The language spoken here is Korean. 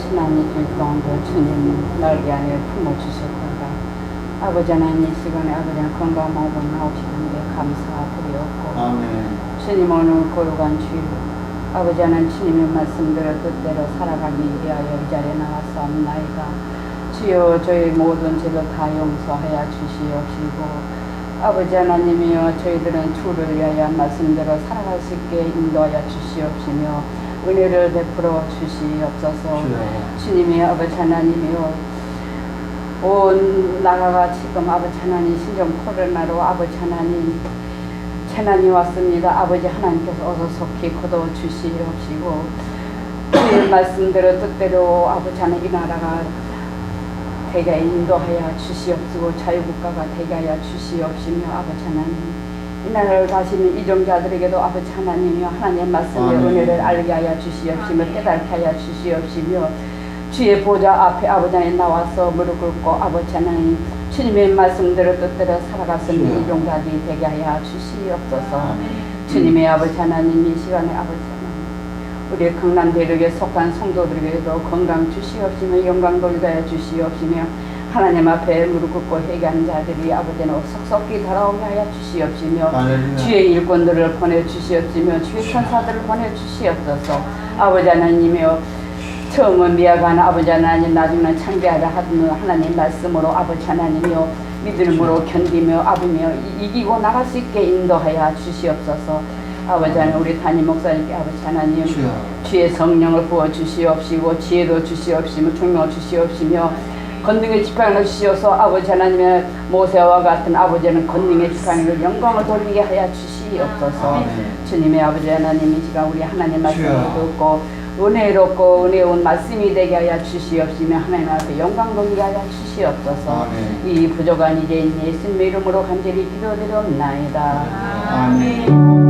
지난 일주일 동안도 주님 날개 안에 품어주셨다가. 아버지 하나님 이 시간에 아버지 하나님 건강 먹고 나오시는데 아멘. 주님 오늘 고요한 주일. 아버지 하나님 주님의 말씀대로 뜻대로 살아가기 위하여 이 자리에 나왔사옵나이다. 주여 저희 모든 죄를 다 용서하여 주시옵시고 아버지 하나님이여 저희들은 주를 위하여 말씀대로 살아갈 수 있게 인도하여 주시옵시며 은혜를 베풀어 주시옵소서. 주님의 아버지 하나님이여 온 나라가 지금 아버지 하나님 신종 코로나로 아버지 하나님 재난이 왔습니다. 아버지 하나님께서 어서 속히 거둬 주시옵시고 주의 말씀대로 뜻대로 아버지 하나님 이 나라가 되게 인도하여 주시옵시고 자유국가가 되게 하여 주시옵시며 아버지 하나님 이 나라를 가시는 이종자들에게도 아버지 하나님이여 하나님의 말씀의. 은혜를 알게 하여 주시옵시며 깨닫게 하여 주시옵시며 주의 보좌 앞에 아버지 하나님 나와서 무릎 꿇고 아버지 하나님 주님의 말씀대로 뜻대로 살아가시는 주여. 이종자들이 되게 하여 주시옵소서 아멘. 주님의 아버지 하나님 이 시간에 아버지 하나님 우리 강남 대륙에 속한 성도들에게도 건강 주시옵시며 영광 돌려 주시옵시며 하나님 앞에 무릎 꿇고 회개하는 자들이 아버지는 속속히 돌아오게 하여 주시옵시며 할렐루야. 주의 일꾼들을 보내주시옵시며 주의 천사들을 보내주시옵소서 아버지 하나님이여 처음은 미약한 아버지 하나님 나중에는 창대하라 하는 하나님 말씀으로 아버지 하나님이여 믿음으로 견디며 아버지며 이- 이기고 나갈 수 있게 인도하여 주시옵소서 아버지 하나님 우리 담임 목사님께 아버지 하나님. 주의 성령을 부어 주시옵시고 지혜도 주시옵시며 총명을 주시옵시며 건능의 지팡이를 주시어서 아버지 하나님의 모세와 같은 아버지는 건능의 지팡이를 영광을 돌리게 하여 주시옵소서 아멘. 주님의 아버지 하나님 이 시간 우리 하나님 말씀을. 듣고 은혜롭고 은혜온 말씀이 되게 하여 주시옵시며 하나님 앞에 영광 돌리게 하여 주시옵소서 아멘. 이 부족한 이제 예수님의 이름으로 간절히 기도드리옵나이다 아멘.